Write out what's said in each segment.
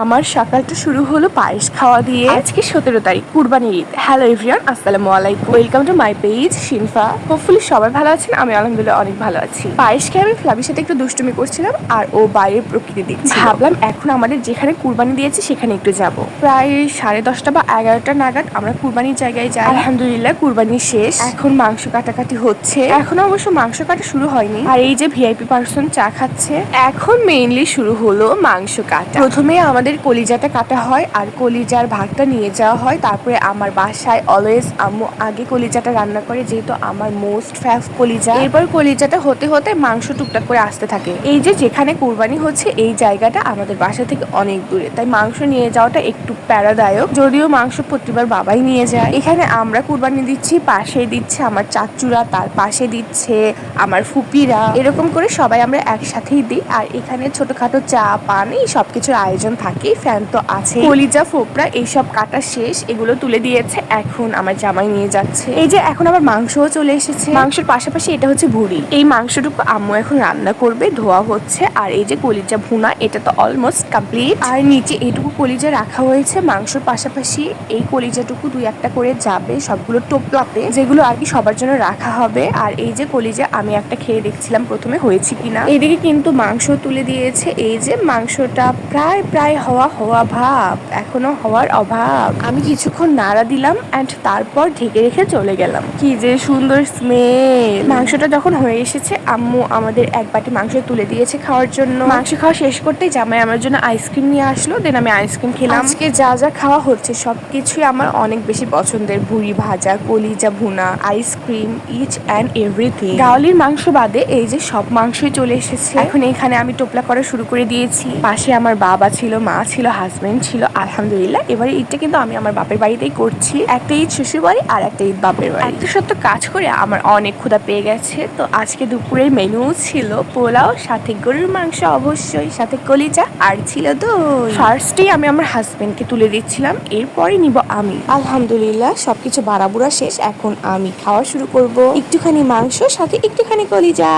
আমার সকালটা শুরু হলো পায়েস খাওয়া দিয়ে। আজকে সতেরো তারিখ কুরবানি ঈদ। হ্যালো এভরিয়ান আসসালামু আলাইকুম। Welcome to my page Shinfa hopefully সবাই ভালো আছেন আমি আলহামদুলিল্লাহ অনেক ভালো আছি। পায়েস খেয়ে আমি ফ্লাবির সাথে একটু দুষ্টুমি করছিলাম আর ও বাইরের প্রকৃতি দেখছি ভাবলাম এখন আমাদের যেখানে কুরবানি দিয়েছি সেখানে একটু যাব। প্রায় সাড়ে দশটা বা এগারোটা নাগাদ আমরা কুরবানির জায়গায় যাই। আলহামদুলিল্লাহ কুরবানি শেষ। এখন মাংস কাটাকাটি হচ্ছে। এখনও অবশ্য মাংস কাটা শুরু হয়নি। আর এই যে ভিআইপি পার্সন চা খাচ্ছে। এখন মেইনলি শুরু হলো মাংস কাটা। প্রথমে আমাদের কলিজাটা কাটা হয় আর কলিজার ভাগটা নিয়ে যাওয়া হয়। তারপরে আমার বাসায় অলওয়েজ আম্মু আগে কলিজাটা রান্না করে, যেহেতু আমার মোস্ট ফ্যাভ কলিজা। এরপর কলিজাটা হতে হতে মাংস টুকটাক করে আসতে থাকে। এই যে যেখানে কুরবানি হচ্ছে, এই জায়গাটা আমাদের বাসা থেকে অনেক দূরে। তাই মাংস নিয়ে যাওয়াটা একটু প্যারাদায়ক। যদিও মাংস প্রতিবার বাবাই নিয়ে যায়। এখানে আমরা কুরবানি দিচ্ছি, পাশে দিচ্ছে আমার চাচুরা, তার পাশে দিচ্ছে আমার ফুপিরা। এরকম করে সবাই আমরা একসাথেই দিই। আর এখানে ছোটখাটো চা, পান সবকিছুর আয়োজন থাকে। ফ্যান তো আছে কলিজা ফোপরা এইসব কাটা শেষ এগুলো তুলে দিয়েছে এখন আমার জামাই নিয়ে যাচ্ছে। এই যে এখন আবার মাংসও চলে এসেছে। মাংসের পাশাপাশি এটা হচ্ছে ভুড়ি। এই মাংসটুকু আম্মু এখন রান্না করবে ধোয়া হচ্ছে আর এই যে কলিজা ভুনা এটা তো অলমোস্ট কমপ্লিট আর নিচে এইটুকু কলিজা রাখা হয়েছে মাংসর পাশাপাশি এই কলিজাটুকু দুই একটা করে যাবে সবগুলো টোপলাতে যেগুলো আর কি সবার জন্য রাখা হবে। আর এই যে কলিজা আমি একটা খেয়ে দেখছিলাম প্রথমে হয়েছে কিনা। এদিকে কিন্তু মাংস তুলে দিয়েছে এই যে মাংসটা প্রায় প্রায় হওয়া হওয়া ভাব, এখনও হওয়ার অভাব। আমি কিছুক্ষণ নাড়া দিলাম অ্যান্ড তারপর ঢেকে রেখে চলে গেলাম। কি যে সুন্দর স্মেল মাংসটা যখন হয়ে এসেছে, আম্মু আমাদের এক বাটি মাংস তুলে দিয়েছে খাওয়ার জন্য। মাংস খাওয়া শেষ করতেই জামাই আমার জন্য আইসক্রিম নিয়ে আসলো দেন আমি আইসক্রিম খেলাম। আজকে যা যা খাওয়া হচ্ছে সব কিছুই আমার অনেক বেশি পছন্দের। ভুড়ি ভাজা, কলিজা ভুনা ice cream each and everything গাওয়ালির মাংস বাদে এই যে সব মাংসই চলে এসেছে। এখন এখানে আমি টোপলা করা শুরু করে দিয়েছি। পাশে আমার বাবা ছিল, মা ছিল হাজব্যান্ড ছিল আলহামদুলিল্লাহ। এবারে ঈদটা কিন্তু আমি আমার বাপের বাড়িতেই করছি। একটা ঈদ শ্বশুর বাড়ি আর একটা ঈদ বাপের বাড়ি। এত সত্য কাজ করে আমার অনেক ক্ষুধা পেয়ে গেছে। তো আজকে দুপুরের মেনু ছিল পোলাও সাথে গরুর মাংস অবশ্যই সাথে কলিজা আর ছিল দই। ফার্স্টেই আমি আমার হাজবেন্ডকে তুলে দিচ্ছিলাম এরপরে নিব আমি। আলহামদুলিল্লাহ সবকিছু বাড়াবুড়া শেষ এখন আমি খাওয়া শুরু করব। একটুখানি মাংস সাথে একটুখানি কলিজা।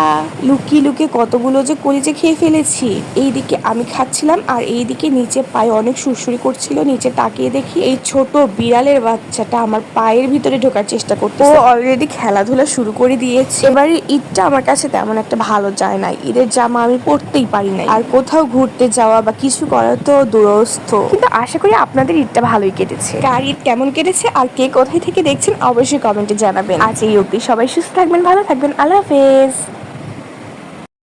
লুকিয়ে লুকিয়ে কতগুলো যে কলিজা খেয়ে ফেলেছি এইদিকে আমি খাচ্ছিলাম আর এইদিকে নিচে পায়ে অনেক সুরসুরি করছিল নিচে তাকিয়ে দেখি এই ছোট বিড়ালের বাচ্চাটা আমার পায়ের ভিতরে ঢোকার চেষ্টা করতে ও অলরেডি খেলাধুলা শুরু করে দিয়েছে। এবারে ঈদটা আমার কাছে তেমন একটা ভালো যায় না ঈদের জামা আমি পরতেই পারি না আর কোথাও ঘুরতে যাওয়া বা কিছু করা তো দূরস্থ কিন্তু আশা করি আপনাদের ঈদটা ভালোই কেটেছে। কার ঈদ কেমন কেটেছে আর কে কোথায় থেকে দেখছেন অবশ্যই কমেন্টে জানাবেন। আজ এই অবধি সবাই সুস্থ থাকবেন ভালো থাকবেন। আল্লাহ হাফেজ।